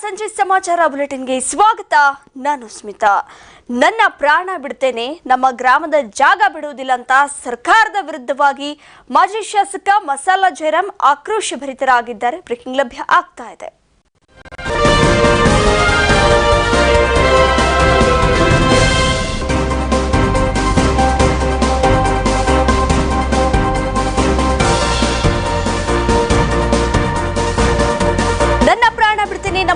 ಸಂಜೆ ಸಮಾಚಾರ ಬುಲೆಟಿನ್ಗೆ ಸ್ವಾಗತ. ನಾನು ಸ್ಮಿತಾ. ನನ್ನ ಪ್ರಾಣ ಬಿಡ್ತೇನೆ ನಮ್ಮ ಗ್ರಾಮದ ಜಾಗ ಬಿಡುವುದಿಲ್ಲ ಅಂತ ಸರ್ಕಾರದ ವಿರುದ್ಧವಾಗಿ ಮಾಜಿ ಶಾಸಕ ಮಸಾಲಾ ಜಯರಾಮ್ ಆಕ್ರೋಶ ಭರಿತರಾಗಿದ್ದಾರೆ. ಬ್ರೇಕಿಂಗ್ ಲಭ್ಯ ಆಗ್ತಾ ಇದೆ.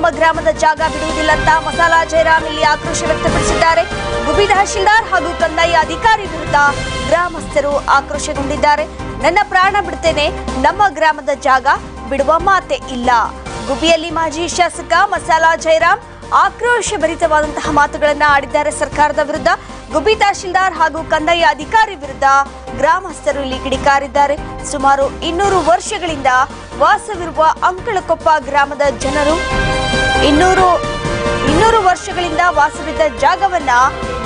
ನಮ್ಮ ಗ್ರಾಮದ ಜಾಗ ಬಿಡುವುದಿಲ್ಲ ಅಂತ ಮಸಾಲಾ ಜಯರಾಮ್ ಇಲ್ಲಿ ಆಕ್ರೋಶ ವ್ಯಕ್ತಪಡಿಸಿದ್ದಾರೆ. ಗುಬಿ ತಹಶೀಲ್ದಾರ್ ಹಾಗೂ ಕಂದಾಯ ಅಧಿಕಾರಿ ವಿರುದ್ಧ ಗ್ರಾಮಸ್ಥರು ಆಕ್ರೋಶಗೊಂಡಿದ್ದಾರೆ. ನನ್ನ ಪ್ರಾಣ ಬಿಡ್ತೇನೆ, ನಮ್ಮ ಗ್ರಾಮದ ಜಾಗ ಬಿಡುವ ಮಾತೆ ಇಲ್ಲ. ಗುಬಿಯಲ್ಲಿ ಮಾಜಿ ಶಾಸಕ ಮಸಾಲಾ ಜಯರಾಮ್ ಆಕ್ರೋಶ ಭರಿತವಾದಂತಹ ಮಾತುಗಳನ್ನ ಆಡಿದ್ದಾರೆ ಸರ್ಕಾರದ ವಿರುದ್ಧ. ಗುಬ್ಬಿ ತಹಶೀಲ್ದಾರ್ ಹಾಗೂ ಕಂದಾಯ ಅಧಿಕಾರಿ ವಿರುದ್ಧ ಗ್ರಾಮಸ್ಥರು ಇಲ್ಲಿ ಕಿಡಿಕಾರಿದ್ದಾರೆ. ಸುಮಾರು ಇನ್ನೂರು ವರ್ಷಗಳಿಂದ ವಾಸವಿರುವ ಅಂಕಳಕೊಪ್ಪ ಗ್ರಾಮದ ಜನರು ಇನ್ನೂರು ಇನ್ನೂರು ವರ್ಷಗಳಿಂದ ವಾಸವಿದ್ದ ಜಾಗವನ್ನ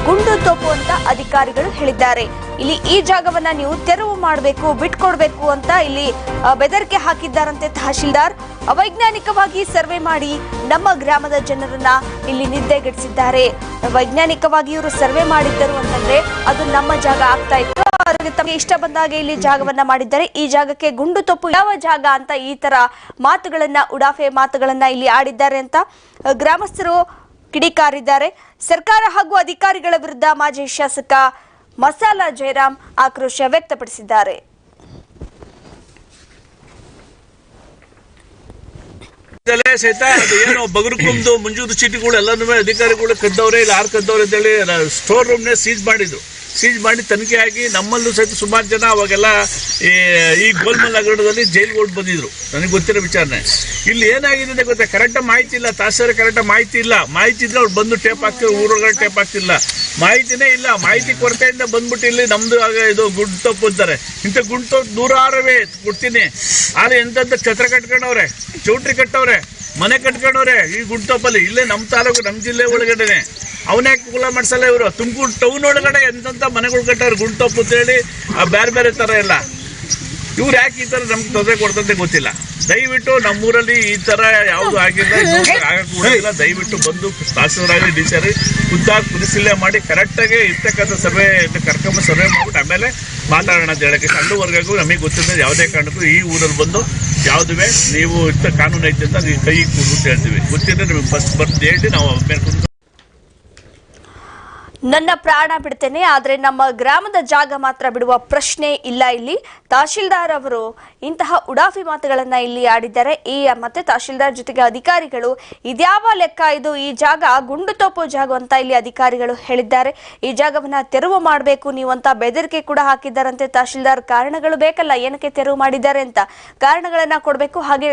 ಗುಂಡು ತೋಪುವಂತ ಅಧಿಕಾರಿಗಳು ಹೇಳಿದ್ದಾರೆ. ಇಲ್ಲಿ ಈ ಜಾಗವನ್ನ ನೀವು ತೆರವು ಮಾಡಬೇಕು, ಬಿಟ್ಕೊಡ್ಬೇಕು ಅಂತ ಇಲ್ಲಿ ಬೆದರಿಕೆ ಹಾಕಿದ್ದಾರಂತೆ ತಹಶೀಲ್ದಾರ್. ಅವೈಜ್ಞಾನಿಕವಾಗಿ ಸರ್ವೆ ಮಾಡಿ ನಮ್ಮ ಗ್ರಾಮದ ಜನರನ್ನ ಇಲ್ಲಿ ನಿದ್ದೆಗೆಡಿಸಿದ್ದಾರೆ. ವೈಜ್ಞಾನಿಕವಾಗಿ ಇವರು ಸರ್ವೆ ಮಾಡಿದ್ದರು ಅಂತಂದ್ರೆ ಅದು ನಮ್ಮ ಜಾಗ ಆಗ್ತಾ ಇತ್ತು. ತಮಗೆ ಇಷ್ಟ ಬಂದಾಗ ಇಲ್ಲಿ ಜಾಗವನ್ನ ಮಾಡಿದ್ದಾರೆ. ಈ ಜಾಗಕ್ಕೆ ಗುಂಡು ತಪ್ಪು ಯಾವ ಜಾಗ ಅಂತ ಈ ತರ ಮಾತುಗಳನ್ನ, ಉಡಾಫೆ ಮಾತುಗಳನ್ನ ಇಲ್ಲಿ ಆಡಿದ್ದಾರೆ ಅಂತ ಗ್ರಾಮಸ್ಥರು ಕಿಡಿಕಾರಿದ್ದಾರೆ. ಸರ್ಕಾರ ಹಾಗೂ ಅಧಿಕಾರಿಗಳ ವಿರುದ್ಧ ಮಾಜಿ ಶಾಸಕ ಮಸಾಲಾ ಜಯರಾಮ್ ಆಕ್ರೋಶ ವ್ಯಕ್ತಪಡಿಸಿದ್ದಾರೆ. ಇದಲ್ಲೇ ಸಹಿತ ಏನು ಬಗರುಕುಂದು ಮುಂಜೂರು ಚೀಟಿಗಳು ಎಲ್ಲನೂ ಅಧಿಕಾರಿಗಳು ಕದ್ದವ್ರೆ ಇಲ್ಲ, ಯಾರು ಕದ್ದವ್ರೆ ಅಂತೇಳಿ ಸ್ಟೋರ್ ರೂಮ್ನೇ ಸೀಜ್ ಮಾಡಿದ್ರು. ಸೀಜ್ ಮಾಡಿ ತನಿಖೆ ಆಗಿ ನಮ್ಮಲ್ಲೂ ಸಹಿತ ಸುಮಾರು ಜನ ಅವಾಗೆಲ್ಲ ಈ ಗೋಲ್ಮಲ್ ಹಗರಣದಲ್ಲಿ ಜೈಲ್ಗೆ ಹೊರಟು ಬಂದಿದ್ರು. ನನಗೆ ಗೊತ್ತಿರೋ ವಿಚಾರಣೆ ಇಲ್ಲಿ ಏನಾಗಿದೆ ಅಂತ ಗೊತ್ತಾ? ಕರೆಕ್ಟಾಗಿ ಮಾಹಿತಿ ಇಲ್ಲ. ತಾಸರ ಕರೆಕ್ಟಾಗಿ ಮಾಹಿತಿ ಇಲ್ಲ. ಮಾಹಿತಿ ಇದ್ರೆ ಅವ್ರು ಬಂದು ಟೇಪ್ ಹಾಕ್ತಿರೋ ಊರೊಳಗಡೆ ಟೇಪ್ ಹಾಕ್ತಿಲ್ಲ ಮಾಹಿತಿನೇ ಇಲ್ಲ. ಮಾಹಿತಿ ಕೊರತೆಯಿಂದ ಬಂದ್ಬಿಟ್ಟು ಇಲ್ಲಿ ಆಗ ಇದು ಗುಂಡು ತಪ್ಪು ಅಂತಾರೆ. ಇಂಥ ಗುಂಡು ತಪ್ಪು ನೂರಾರವೇ ಕೊಡ್ತೀನಿ. ಆದರೆ ಎಂತ ಛತ್ರ ಕಟ್ಕೊಂಡವ್ರೆ? ಚೌಟ್ರಿ ಕಟ್ಟವ್ರೆ? ಮನೆ ಕಟ್ಕೊಂಡವ್ರೆ, ಈ ಗುಂಟಪ್ಪಲ್ಲಿ ಇಲ್ಲೇ ನಮ್ಮ ತಾಲೂಕು ನಮ್ಮ ಜಿಲ್ಲೆ ಒಳಗಡೆನೆ. ಅವನೇ ಕುಲ ಮಾಡ್ಸಲ್ಲ ಇವರು? ತುಮಕೂರು ಟೌನ್ ಒಳಗಡೆ ಎಂತ ಮನೆಗಳು ಕಟ್ಟಾರ ತಪ್ಪು ಅಂತೇಳಿ ಬೇರೆ ಬೇರೆ ಥರ ಎಲ್ಲ. ಇವ್ರು ಯಾಕೆ ಈ ಥರ ನಮ್ಗೆ ತೊಂದರೆ ಕೊಡ್ತಂತೆ ಗೊತ್ತಿಲ್ಲ. ದಯವಿಟ್ಟು ನಮ್ಮೂರಲ್ಲಿ ಈ ಥರ ಯಾವುದು ಆಗಿಲ್ಲ ಆಗಕ್ಕೂಡಿಲ್ಲ ಆಗಕ್ಕೆ ದಯವಿಟ್ಟು ಬಂದು ತಹಸೀಲ್ದಾರಾಗಿ ಡಿ ಸಿ ಖುದ್ದಾಗಿ ಪರಿಶೀಲನೆ ಮಾಡಿ ಕರೆಕ್ಟಾಗಿ ಇರ್ತಕ್ಕಂಥ ಸರ್ವೆ ಕರ್ಕೊಂಬ ಸರ್ವೆ ಮಾಡ್ಬಿಟ್ಟು ಆಮೇಲೆ ಮಾತಾಡೋಣ ಅಂತ ಹೇಳಕ್ಕೆ. ವರ್ಗಕ್ಕೂ ನಮಗೆ ಗೊತ್ತಿಲ್ಲ ಯಾವುದೇ ಕಾರಣಕ್ಕೂ ಈ ಊರಲ್ಲಿ ಬಂದು ಯಾವುದುವೆ? ನೀವು ಇಂಥ ಕಾನೂನು ಐತೆ ಅಂತ ಕೈ ಕೊಡು ಅಂತ ಹೇಳ್ತೀವಿ ಗೊತ್ತಿದ್ರೆ ನಿಮಗೆ ಫಸ್ಟ್ ಬರ್ದು ಹೇಳಿ ನಾವು ಕುಂತ್ಕೊಂಡು ನನ್ನ ಪ್ರಾಣ ಬಿಡ್ತೇನೆ, ಆದರೆ ನಮ್ಮ ಗ್ರಾಮದ ಜಾಗ ಮಾತ್ರ ಬಿಡುವ ಪ್ರಶ್ನೆ ಇಲ್ಲ ಇಲ್ಲಿ. ತಹಶೀಲ್ದಾರ್ ಅವರು ಇಂತಹ ಉಡಾಫಿ ಮಾತುಗಳನ್ನ ಇಲ್ಲಿ ಆಡಿದ್ದಾರೆ. ಈ ಮತ್ತೆ ತಹಶೀಲ್ದಾರ್ ಜೊತೆಗೆ ಅಧಿಕಾರಿಗಳು, ಇದ್ಯಾವ ಲೆಕ್ಕ ಇದು? ಈ ಜಾಗ ಗುಂಡು ತೋಪು ಜಾಗ ಅಂತ ಇಲ್ಲಿ ಅಧಿಕಾರಿಗಳು ಹೇಳಿದ್ದಾರೆ. ಈ ಜಾಗವನ್ನ ತೆರವು ಮಾಡಬೇಕು ನೀವು ಅಂತ ಬೆದರಿಕೆ ಕೂಡ ಹಾಕಿದ್ದಾರಂತೆ. ತಹಶೀಲ್ದಾರ್, ಕಾರಣಗಳು ಬೇಕಲ್ಲ, ಏನಕ್ಕೆ ತೆರವು ಮಾಡಿದ್ದಾರೆ ಅಂತ. ಕಾರಣಗಳನ್ನ ಕೊಡಬೇಕು, ಹಾಗೆ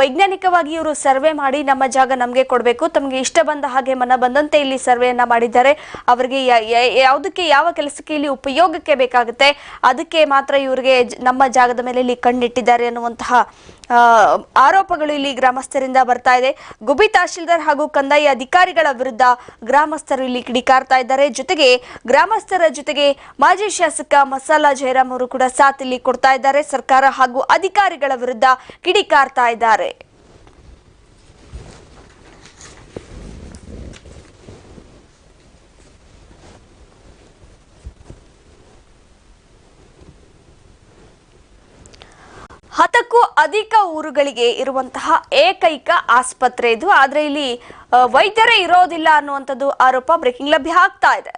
ವೈಜ್ಞಾನಿಕವಾಗಿ ಇವರು ಸರ್ವೆ ಮಾಡಿ ನಮ್ಮ ಜಾಗ ನಮಗೆ ಕೊಡಬೇಕು. ತಮಗೆ ಇಷ್ಟ ಬಂದ ಹಾಗೆ ಮನ ಬಂದಂತೆ ಇಲ್ಲಿ ಸರ್ವೆಯನ್ನ ಮಾಡಿದ್ದಾರೆ. ಅವರಿಗೆ ಯಾವುದಕ್ಕೆ ಯಾವ ಕೆಲಸಕ್ಕೆ ಇಲ್ಲಿ ಉಪಯೋಗಕ್ಕೆ ಬೇಕಾಗುತ್ತೆ, ಅದಕ್ಕೆ ಮಾತ್ರ ಇವರಿಗೆ ನಮ್ಮ ಜಾಗದ ಮೇಲೆ ಇಲ್ಲಿ ಕಣ್ಣಿಟ್ಟಿದ್ದಾರೆ ಅನ್ನುವಂತಹ ಆರೋಪಗಳು ಇಲ್ಲಿ ಗ್ರಾಮಸ್ಥರಿಂದ ಬರ್ತಾ ಇದೆ. ಗುಬಿ ತಹಶೀಲ್ದಾರ್ ಹಾಗೂ ಕಂದಾಯ ಅಧಿಕಾರಿಗಳ ವಿರುದ್ಧ ಗ್ರಾಮಸ್ಥರು ಇಲ್ಲಿ ಕಿಡಿಕಾರ್ತಾ ಇದ್ದಾರೆ. ಜೊತೆಗೆ ಗ್ರಾಮಸ್ಥರ ಜೊತೆಗೆ ಮಾಜಿ ಶಾಸಕ ಮಸಾಲಾ ಜಯರಾಮ್ ಅವರು ಕೂಡ ಸಾಥ್ ಇಲ್ಲಿ ಕೊಡ್ತಾ ಇದ್ದಾರೆ. ಸರ್ಕಾರ ಹಾಗೂ ಅಧಿಕಾರಿಗಳ ವಿರುದ್ಧ ಕಿಡಿಕಾರ್ತಾ ಇದ್ದಾರೆ. ಹತ್ತಕ್ಕೂ ಅಧಿಕ ಊರುಗಳಿಗೆ ಇರುವಂತಹ ಏಕೈಕ ಆಸ್ಪತ್ರೆ ಇದು. ಆದ್ರೆ ಇಲ್ಲಿ ವೈದ್ಯರೇ ಇರೋದಿಲ್ಲ ಅನ್ನುವಂಥದ್ದು ಆರೋಪ ಬ್ರೇಕಿಂಗ್ ಲಭ್ಯ ಆಗ್ತಾ ಇದೆ.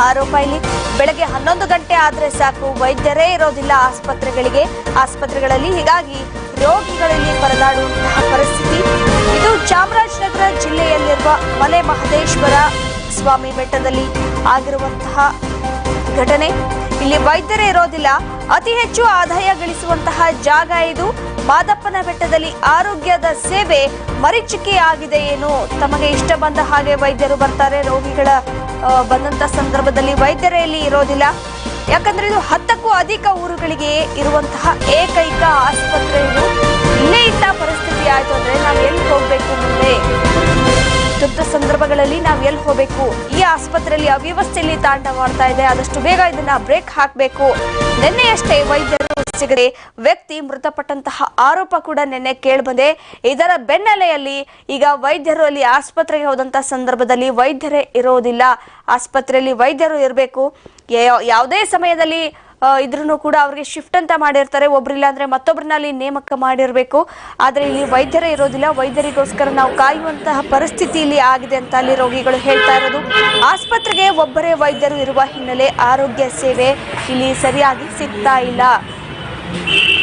ಆರೋಪ ಇಲ್ಲಿ. ಬೆಳಗ್ಗೆ ಹನ್ನೊಂದು ಗಂಟೆ ಆದ್ರೆ ಸಾಕು. ವೈದ್ಯರೇ ಇರೋದಿಲ್ಲ ಆಸ್ಪತ್ರೆಗಳಿಗೆ. ಆಸ್ಪತ್ರೆಗಳಲ್ಲಿ ಹೀಗಾಗಿ ರೋಗಿಗಳಲ್ಲಿ ಪರದಾಡುವಂತಹ ಪರಿಸ್ಥಿತಿ. ಇದು ಚಾಮರಾಜನಗರ ಜಿಲ್ಲೆಯಲ್ಲಿರುವ ಮಲೆ ಮಹದೇಶ್ವರ ಸ್ವಾಮಿ ಬೆಟ್ಟದಲ್ಲಿ ಆಗಿರುವಂತಹ ಘಟನೆ. ಇಲ್ಲಿ ವೈದ್ಯರೇ ಇರೋದಿಲ್ಲ. ಅತಿ ಹೆಚ್ಚು ಆದಾಯ ಗಳಿಸುವಂತಹ ಜಾಗ ಇದು. ಮಾದಪ್ಪನ ಬೆಟ್ಟದಲ್ಲಿ ಆರೋಗ್ಯದ ಸೇವೆ ಮರೀಚಿಕೆಯಾಗಿದೆ ಏನು? ತಮಗೆ ಇಷ್ಟ ಬಂದ ಹಾಗೆ ವೈದ್ಯರು ಬರ್ತಾರೆ, ರೋಗಿಗಳ ಬಂದಂತ ಸಂದರ್ಭದಲ್ಲಿ ವೈದ್ಯರೇ ಇಲ್ಲಿ ಇರೋದಿಲ್ಲ? ಯಾಕಂದ್ರೆ ಇದು ಹತ್ತಕ್ಕೂ ಅಧಿಕ ಊರುಗಳಿಗೆ ಇರುವಂತಹ ಏಕೈಕ ಆಸ್ಪತ್ರೆ ಇದು. ಇಲ್ಲೇ ಇಂಥ ಪರಿಸ್ಥಿತಿ ಆಯ್ತು ಅಂದ್ರೆ ನಾವು ಎಲ್ಲಿ ಹೋಗ್ಬೇಕು ಮುಂದೆ? ತುರ್ತು ಸಂದರ್ಭಗಳಲ್ಲಿ ನಾವು ಎಲ್ಲಿ ಹೋಗಬೇಕು. ಈ ಆಸ್ಪತ್ರೆಯಲ್ಲಿ ಅವ್ಯವಸ್ಥೆಯಲ್ಲಿ ತಾಂಡವಾಡ್ತಾ ಇದೆ. ಆದಷ್ಟು ಬೇಗ ಇದನ್ನ ಬ್ರೇಕ್ ಹಾಕಬೇಕು. ನಿನ್ನೆಯಷ್ಟೇ ವೈದ್ಯರು ಸಿಗದೆ ವ್ಯಕ್ತಿ ಮೃತಪಟ್ಟಂತಹ ಆರೋಪ ಕೂಡ ನಿನ್ನೆ ಕೇಳಿಬಂದೆ. ಇದರ ಬೆನ್ನಲೆಯಲ್ಲಿ ಈಗ ವೈದ್ಯರು ಅಲ್ಲಿ ಆಸ್ಪತ್ರೆಗೆ ಹೋದಂತಹ ಸಂದರ್ಭದಲ್ಲಿ ವೈದ್ಯರೇ ಇರೋದಿಲ್ಲ. ಆಸ್ಪತ್ರೆಯಲ್ಲಿ ವೈದ್ಯರು ಇರಬೇಕು. ಯಾವುದೇ ಸಮಯದಲ್ಲಿ ಇದ್ರೂ ಕೂಡ ಅವ್ರಿಗೆ ಶಿಫ್ಟ್ ಅಂತ ಮಾಡಿರ್ತಾರೆ. ಒಬ್ರಿಲ್ಲ ಅಂದ್ರೆ ಮತ್ತೊಬ್ಬರನ್ನ ಅಲ್ಲಿ ನೇಮಕ ಮಾಡಿರಬೇಕು. ಆದ್ರೆ ಇಲ್ಲಿ ವೈದ್ಯರೇ ಇರೋದಿಲ್ಲ. ವೈದ್ಯರಿಗೋಸ್ಕರ ನಾವು ಕಾಯುವಂತಹ ಪರಿಸ್ಥಿತಿ ಇಲ್ಲಿ ಆಗಿದೆ ಅಂತ ಅಲ್ಲಿ ರೋಗಿಗಳು ಹೇಳ್ತಾ ಇರೋದು. ಆಸ್ಪತ್ರೆಗೆ ಒಬ್ಬರೇ ವೈದ್ಯರು ಇರುವ ಹಿನ್ನೆಲೆ ಆರೋಗ್ಯ ಸೇವೆ ಇಲ್ಲಿ ಸರಿಯಾಗಿ ಸಿಗ್ತಾ ಇಲ್ಲ.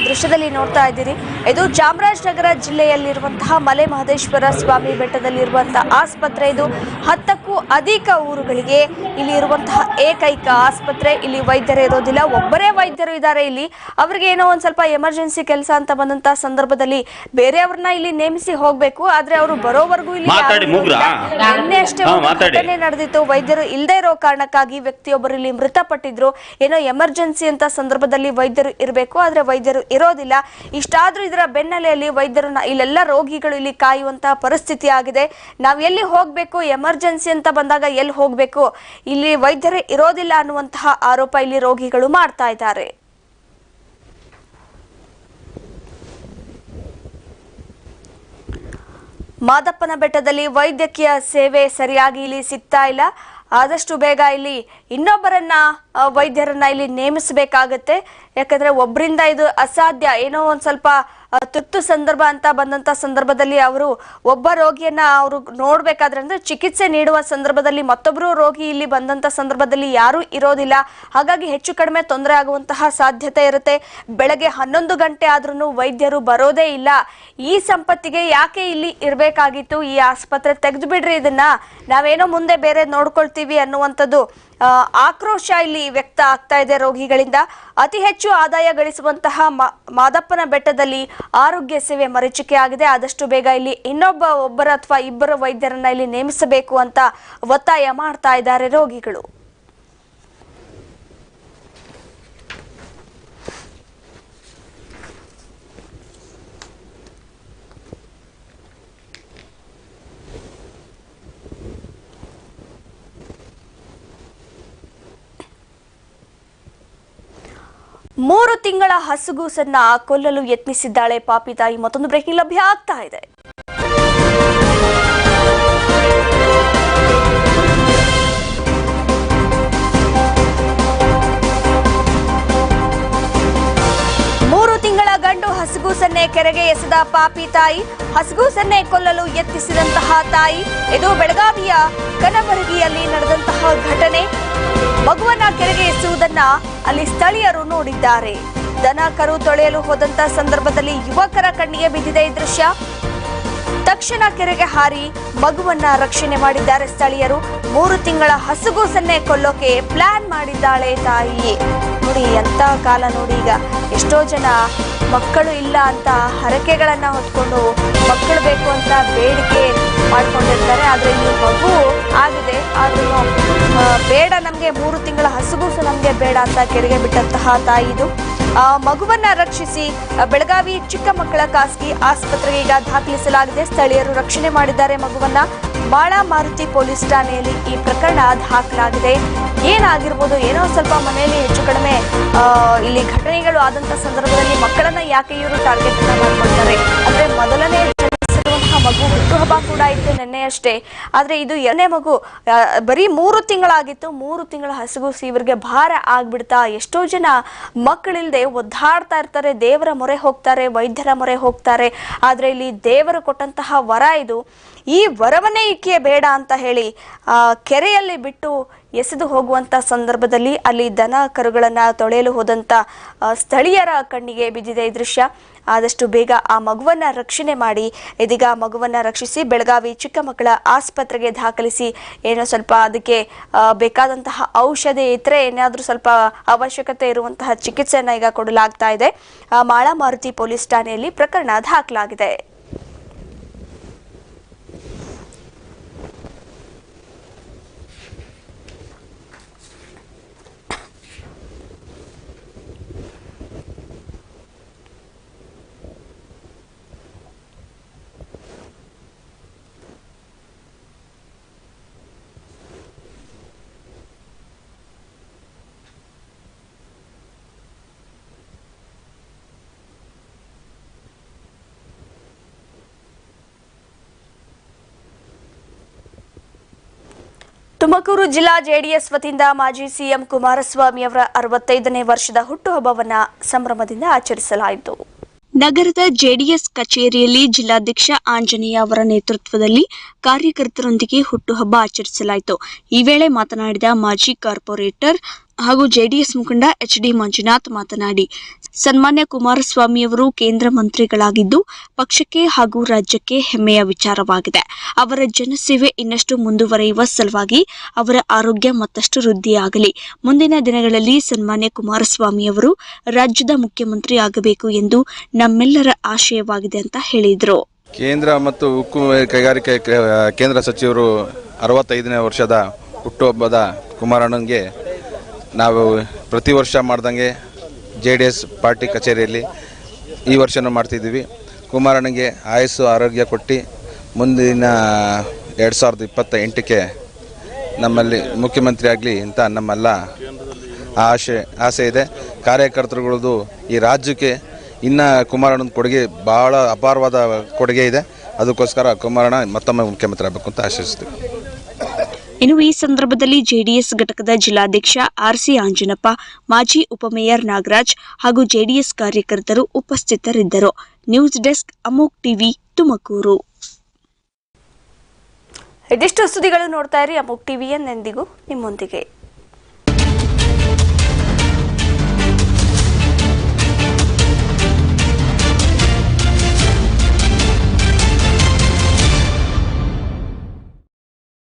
ದೃಶ್ಯದಲ್ಲಿ ನೋಡ್ತಾ ಇದ್ದೀರಿ. ಇದು ಚಾಮರಾಜನಗರ ಜಿಲ್ಲೆಯಲ್ಲಿರುವಂತಹ ಮಲೆ ಮಹದೇಶ್ವರ ಸ್ವಾಮಿ ಬೆಟ್ಟದಲ್ಲಿರುವಂತಹ ಆಸ್ಪತ್ರೆ. ಇದು ಹತ್ತಕ್ಕೂ ಅಧಿಕ ಊರುಗಳಿಗೆ ಇಲ್ಲಿ ಇರುವಂತಹ ಏಕೈಕ ಆಸ್ಪತ್ರೆ. ಇಲ್ಲಿ ವೈದ್ಯರು ಇರೋದಿಲ್ಲ. ಒಬ್ಬರೇ ವೈದ್ಯರು ಇದ್ದಾರೆ ಇಲ್ಲಿ. ಅವ್ರಿಗೆ ಏನೋ ಒಂದ್ ಸ್ವಲ್ಪ ಎಮರ್ಜೆನ್ಸಿ ಕೆಲಸ ಅಂತ ಬಂದಂತಹ ಸಂದರ್ಭದಲ್ಲಿ ಬೇರೆಯವ್ರನ್ನ ಇಲ್ಲಿ ನೇಮಿಸಿ ಹೋಗ್ಬೇಕು. ಆದ್ರೆ ಅವರು ಬರೋವರೆಗೂ ಇಲ್ಲಿ? ನಿನ್ನೆ ಅಷ್ಟೇ. ಘಟನೆ ನಡೆದಿತ್ತು. ವೈದ್ಯರು ಇಲ್ಲದೆ ಇರೋ ಕಾರಣಕ್ಕಾಗಿ ವ್ಯಕ್ತಿಯೊಬ್ಬರು ಇಲ್ಲಿ ಮೃತಪಟ್ಟಿದ್ರು. ಏನೋ ಎಮರ್ಜೆನ್ಸಿ ಅಂತ ಸಂದರ್ಭದಲ್ಲಿ ವೈದ್ಯರು ಇರಬೇಕು. ಆದ್ರೆ ವೈದ್ಯರು ಇರೋದಿಲ್ಲ. ಇಷ್ಟಾದ್ರೂ ಇದರ ಬೆನ್ನಲೆಯಲ್ಲಿ ವೈದ್ಯರು ನ- ಇಲ್ಲೆಲ್ಲ ರೋಗಿಗಳು ಇಲ್ಲಿ ಕಾಯುವಂತಹ ಪರಿಸ್ಥಿತಿ ಆಗಿದೆ. ನಾವು ಎಲ್ಲಿ ಹೋಗ್ಬೇಕು, ಎಮರ್ಜೆನ್ಸಿ ಅಂತ ಬಂದಾಗ ಎಲ್ಲಿ ಹೋಗ್ಬೇಕು? ಇಲ್ಲಿ ವೈದ್ಯರೇ ಇರೋದಿಲ್ಲ ಅನ್ನುವಂತಹ ಆರೋಪ ಇಲ್ಲಿ ರೋಗಿಗಳು ಮಾಡ್ತಾ ಇದ್ದಾರೆ. ಮಾದಪ್ಪನ ಬೆಟ್ಟದಲ್ಲಿ ವೈದ್ಯಕೀಯ ಸೇವೆ ಸರಿಯಾಗಿ ಇಲ್ಲಿ ಸಿಗ್ತಾ ಇಲ್ಲ. ಆದಷ್ಟು ಬೇಗ ಇಲ್ಲಿ ಇನ್ನೊಬ್ಬರನ್ನ ವೈದ್ಯರನ್ನ ಇಲ್ಲಿ ನೇಮಿಸಬೇಕಾಗತ್ತೆ. ಯಾಕಂದ್ರೆ ಒಬ್ಬರಿಂದ ಇದು ಅಸಾಧ್ಯ. ಏನೋ ಒಂದ್ ಸ್ವಲ್ಪ ತುರ್ತು ಸಂದರ್ಭ ಅಂತ ಬಂದಂತ ಸಂದರ್ಭದಲ್ಲಿ ಅವರು ಒಬ್ಬ ರೋಗಿಯನ್ನ ಅವರು ನೋಡ್ಬೇಕಾದ್ರೆ ಅಂದ್ರೆ ಚಿಕಿತ್ಸೆ ನೀಡುವ ಸಂದರ್ಭದಲ್ಲಿ ಮತ್ತೊಬ್ರು ರೋಗಿ ಇಲ್ಲಿ ಬಂದಂತ ಸಂದರ್ಭದಲ್ಲಿ ಯಾರೂ ಇರೋದಿಲ್ಲ. ಹಾಗಾಗಿ ಹೆಚ್ಚು ಕಡಿಮೆ ತೊಂದರೆ ಆಗುವಂತಹ ಸಾಧ್ಯತೆ ಇರುತ್ತೆ. ಬೆಳಗ್ಗೆ ಹನ್ನೊಂದು ಗಂಟೆ ಆದ್ರೂ ವೈದ್ಯರು ಬರೋದೇ ಇಲ್ಲ. ಈ ಸಂಪತ್ತಿಗೆ ಯಾಕೆ ಇಲ್ಲಿ ಇರಬೇಕಾಗಿತ್ತು? ಈ ಆಸ್ಪತ್ರೆ ತೆಗೆದು ಬಿಡ್ರಿ ಇದನ್ನ. ನಾವೇನೋ ಮುಂದೆ ಬೇರೆ ನೋಡ್ಕೊಳ್ತೀವಿ ಅನ್ನುವಂಥದ್ದು. ಆಕ್ರೋಶ ಇಲ್ಲಿ ವ್ಯಕ್ತ ಆಗ್ತಾ ಇದೆ ರೋಗಿಗಳಿಂದ. ಅತಿ ಹೆಚ್ಚು ಆದಾಯ ಗಳಿಸುವಂತಹ ಮಾದಪ್ಪನ ಬೆಟ್ಟದಲ್ಲಿ ಆರೋಗ್ಯ ಸೇವೆ ಮರೀಚಿಕೆ ಆಗಿದೆ. ಆದಷ್ಟು ಬೇಗ ಇಲ್ಲಿ ಇನ್ನೊಬ್ಬ ಒಬ್ಬರ ಅಥವಾ ಇಬ್ಬರ ವೈದ್ಯರನ್ನ ಇಲ್ಲಿ ನೇಮಿಸಬೇಕು ಅಂತ ಒತ್ತಾಯ ಮಾಡ್ತಾ ಇದ್ದಾರೆ ರೋಗಿಗಳು. ಮೂರು ತಿಂಗಳ ಹಸುಗೂಸನ್ನ ಕೊಲ್ಲಲು ಯತ್ನಿಸಿದ್ದಾಳೆ ಪಾಪಿ ತಾಯಿ. ಮತ್ತೊಂದು ಬ್ರೇಕಿಂಗ್ ಲಭ್ಯ ಆಗ್ತಾ ಇದೆ. ಮೂರು ತಿಂಗಳ ಗಂಡು ಹಸುಗೂಸನ್ನೇ ಕೆರೆಗೆ ಎಸೆದ ಪಾಪಿ ತಾಯಿ ಹಸುಗೂಸನ್ನೇ ಕೊಲ್ಲಲು ಯತ್ನಿಸಿದಂತಹ ತಾಯಿ. ಇದು ಬೆಳಗಾವಿಯ ಕನಬರಗಿಯಲ್ಲಿ ನಡೆದಂತಹ ಘಟನೆ. ಮಗುವನ್ನ ಕೆರೆಗೆ ಎಸೆಯುವುದನ್ನ ಅಲ್ಲಿ ಸ್ಥಳೀಯರು ನೋಡಿದ್ದಾರೆ. ದನ, ಕರು ತೊಳೆಯಲು ಹೋದಂತ ಸಂದರ್ಭದಲ್ಲಿ ಯುವಕರ ಕಣ್ಣಿಗೆ ಬಿದ್ದಿದೆ ಈ ದೃಶ್ಯ. ತಕ್ಷಣ ಕೆರೆಗೆ ಹಾರಿ ಮಗುವನ್ನ ರಕ್ಷಣೆ ಮಾಡಿದ್ದಾರೆ ಸ್ಥಳೀಯರು. ಮೂರು ತಿಂಗಳ ಹಸುಗೂಸನ್ನೇ ಕೊಲ್ಲೋಕೆ ಪ್ಲಾನ್ ಮಾಡಿದ್ದಾಳೆ ತಾಯಿ ನೋಡಿ, ಎಂತ ಕಾಲ ನೋಡಿ ಈಗ. ಎಷ್ಟೋ ಜನ ಮಕ್ಕಳು ಇಲ್ಲ ಅಂತ ಹರಕೆಗಳನ್ನ ಹೊತ್ಕೊಂಡು ಮಕ್ಕಳು ಬೇಕು ಅಂತ ಬೇಡಿಕೆ ಮಾಡ್ಕೊಂಡಿರ್ತಾರೆ ಆದ್ರೆ ಇಲ್ಲಿ ಮಗು ಆಗಿದೆ. ಆದ್ರೂ ಬೇಡ ನಮ್ಗೆ ಮೂರು ತಿಂಗಳ ಹಸುಗೂಸು ನಮ್ಗೆ ಬೇಡ ಅಂತ ಕೆರೆಗೆ ಬಿಟ್ಟಂತಹ ತಾಯಿ ಇದು. ಆ, ಮಗುವನ್ನ ರಕ್ಷಿಸಿ ಬೆಳಗಾವಿ ಚಿಕ್ಕ ಮಕ್ಕಳ ಖಾಸಗಿ ಆಸ್ಪತ್ರೆಗೆ ಈಗ ದಾಖಲಿಸಲಾಗಿದೆ. ಸ್ಥಳೀಯರು ರಕ್ಷಣೆ ಮಾಡಿದ್ದಾರೆ ಮಗುವನ್ನ. ಬಾಳ ಮಾರುತಿ ಪೊಲೀಸ್ ಠಾಣೆಯಲ್ಲಿ ಈ ಪ್ರಕರಣ ದಾಖಲಾಗಿದೆ. ಏನಾಗಿರ್ಬೋದು ಏನೋ ಸ್ವಲ್ಪ ಮನೆಯಲ್ಲಿ ಹೆಚ್ಚು ಕಡಿಮೆ ಇಲ್ಲಿ ಘಟನೆಗಳು ಆದಂತ ಸಂದರ್ಭದಲ್ಲಿ ಮಕ್ಕಳನ್ನ ಯಾಕೆ ಇವರು ಟಾರ್ಗೆಟ್ ಮಾಡ್ಕೊಳ್ತಾರೆ? ಅಂದ್ರೆ ಮೊದಲನೇ ಮಗು ಹುಟ್ಟುಹಬ್ಬ ಕೂಡ ಇತ್ತು ನಿನ್ನೆಯಷ್ಟೇ. ಆದ್ರೆ ಇದು ಎರಡನೇ ಮಗು ಬರೀ ಮೂರು ತಿಂಗಳಾಗಿತ್ತು, ಮೂರು ತಿಂಗಳ ಹಸುಗೂಸಿ ಇವರಿಗೆ ಭಾರ ಆಗ್ಬಿಡ್ತಾ ಎಷ್ಟೋ ಜನ ಮಕ್ಕಳಿಲ್ಲದೆ ಒದ್ದಾಡ್ತಾ ಇರ್ತಾರೆ, ದೇವರ ಮೊರೆ ಹೋಗ್ತಾರೆ, ವೈದ್ಯರ ಮೊರೆ ಹೋಗ್ತಾರೆ. ಆದ್ರೆ ಇಲ್ಲಿ ದೇವರು ಕೊಟ್ಟಂತಹ ವರ ಇದು, ಈ ವರವನ್ನೇ ಇಕ್ಕೆ ಬೇಡ ಅಂತ ಹೇಳಿ ಕೆರೆಯಲ್ಲಿ ಬಿಟ್ಟು ಎಸೆದು ಹೋಗುವಂತ ಸಂದರ್ಭದಲ್ಲಿ ಅಲ್ಲಿ ದನ ಕರುಗಳನ್ನ ತೊಳೆಯಲು ಹೋದಂತ ಆ, ಸ್ಥಳೀಯರ ಕಣ್ಣಿಗೆ ಬಿದ್ದಿದೆ ಈ ದೃಶ್ಯ. ಆದಷ್ಟು ಬೇಗ ಆ ಮಗುವನ್ನ ರಕ್ಷಣೆ ಮಾಡಿ ಇದೀಗ ಮಗುವನ್ನ ರಕ್ಷಿಸಿ ಬೆಳಗಾವಿ ಚಿಕ್ಕ ಮಕ್ಕಳ ಆಸ್ಪತ್ರೆಗೆ ದಾಖಲಿಸಿ. ಏನೋ ಸ್ವಲ್ಪ ಅದಕ್ಕೆ ಬೇಕಾದಂತಹ ಔಷಧಿ ಇದ್ರೆ ಏನಾದರೂ ಸ್ವಲ್ಪ ಅವಶ್ಯಕತೆ ಇರುವಂತಹ ಚಿಕಿತ್ಸೆಯನ್ನ ಈಗ ಕೊಡಲಾಗ್ತಾ ಇದೆ. ಮಾಳಾ ಮಾರುತಿ ಪೊಲೀಸ್ ಠಾಣೆಯಲ್ಲಿ ಪ್ರಕರಣ ದಾಖಲಾಗಿದೆ. ತುಮಕೂರು ಜಿಲ್ಲಾ ಜೆಡಿಎಸ್ ವತಿಯಿಂದ ಮಾಜಿ ಸಿಎಂ ಕುಮಾರಸ್ವಾಮಿ ಅವರ ಅರವತ್ತೈದನೇ ವರ್ಷದ ಹುಟ್ಟುಹಬ್ಬವನ್ನ ಸಂಭ್ರಮದಿಂದ ಆಚರಿಸಲಾಯಿತು. ನಗರದ ಜೆಡಿಎಸ್ ಕಚೇರಿಯಲ್ಲಿ ಜಿಲ್ಲಾಧ್ಯಕ್ಷ ಆಂಜನೇಯ ಅವರ ನೇತೃತ್ವದಲ್ಲಿ ಕಾರ್ಯಕರ್ತರೊಂದಿಗೆ ಹುಟ್ಟುಹಬ್ಬ ಆಚರಿಸಲಾಯಿತು. ಈ ವೇಳೆ ಮಾತನಾಡಿದ ಮಾಜಿ ಕಾರ್ಪೊರೇಟರ್ ಹಾಗೂ ಜೆಡಿಎಸ್ ಮುಖಂಡ ಎಚ್ ಡಿ ಮಂಜುನಾಥ್ ಮಾತನಾಡಿ, ಸನ್ಮಾನ್ಯ ಕುಮಾರಸ್ವಾಮಿಯವರು ಕೇಂದ್ರ ಮಂತ್ರಿಗಳಾಗಿದ್ದು, ಪಕ್ಷಕ್ಕೆ ಹಾಗೂ ರಾಜ್ಯಕ್ಕೆ ಹೆಮ್ಮೆಯ ವಿಚಾರವಾಗಿದೆ. ಅವರ ಜನಸೇವೆ ಇನ್ನಷ್ಟು ಮುಂದುವರೆಯುವ ಸಲುವಾಗಿ ಅವರ ಆರೋಗ್ಯ ಮತ್ತಷ್ಟು ವೃದ್ಧಿಯಾಗಲಿ. ಮುಂದಿನ ದಿನಗಳಲ್ಲಿ ಸನ್ಮಾನ್ಯ ಕುಮಾರಸ್ವಾಮಿಯವರು ರಾಜ್ಯದ ಮುಖ್ಯಮಂತ್ರಿ ಆಗಬೇಕು ಎಂದು ನಮ್ಮೆಲ್ಲರ ಆಶಯವಾಗಿದೆ ಅಂತ ಹೇಳಿದರು. ಕೇಂದ್ರ ಮತ್ತು ಉಕ್ಕು ಕೈಗಾರಿಕೆ ಕೇಂದ್ರ ಸಚಿವರು ಅರವತ್ತೈದನೇ ವರ್ಷದ ಹುಟ್ಟುಹಬ್ಬದ ಕುಮಾರಣ್ಣನಿಗೆ ನಾವು ಪ್ರತಿ ವರ್ಷ ಮಾಡ್ದಂಗೆ ಜೆ ಡಿ ಎಸ್ ಪಾರ್ಟಿ ಕಚೇರಿಯಲ್ಲಿ ಈ ವರ್ಷನೂ ಮಾಡ್ತಿದ್ದೀವಿ. ಕುಮಾರಣ್ಣಗೆ ಆಯಸ್ಸು ಆರೋಗ್ಯ ಕೊಟ್ಟು ಮುಂದಿನ ಎರಡು ಸಾವಿರದ ಇಪ್ಪತ್ತ ಎಂಟಕ್ಕೆ ನಮ್ಮಲ್ಲಿ ಮುಖ್ಯಮಂತ್ರಿ ಆಗಲಿ ಅಂತ ನಮ್ಮೆಲ್ಲ ಆಶೆ, ಆಸೆ ಇದೆ. ಕಾರ್ಯಕರ್ತರುಗಳದು ಈ ರಾಜ್ಯಕ್ಕೆ ಇನ್ನು ಕುಮಾರಣ್ಣನ ಕೊಡುಗೆ ಭಾಳ ಅಪಾರವಾದ ಕೊಡುಗೆ ಇದೆ. ಅದಕ್ಕೋಸ್ಕರ ಕುಮಾರಣ್ಣ ಮತ್ತೊಮ್ಮೆ ಮುಖ್ಯಮಂತ್ರಿ ಆಗಬೇಕು ಅಂತ ಆಶಿಸ್ತೀವಿ. ಇನ್ನು ಈ ಸಂದರ್ಭದಲ್ಲಿ ಜೆಡಿಎಸ್ ಘಟಕದ ಜಿಲ್ಲಾಧ್ಯಕ್ಷ ಆರ್ಸಿ ಆಂಜನಪ್ಪ, ಮಾಜಿ ಉಪಮೇಯರ್ ನಾಗರಾಜ್ ಹಾಗೂ ಜೆಡಿಎಸ್ ಕಾರ್ಯಕರ್ತರು ಉಪಸ್ಥಿತರಿದ್ದರು. ನ್ಯೂಸ್ ಡೆಸ್ಕ್ ಅಮೋಕ್ ಟಿವಿ, ತುಮಕೂರು. ಇದಿಷ್ಟು ಸುದ್ದಿಗಳು ನೋಡ್ತಾ ಇರಿ ಅಮೋಕ್ ಟಿವಿ ಎಂದೆಂದಿಗೂ ನಿಮ್ಮೊಂದಿಗೆ.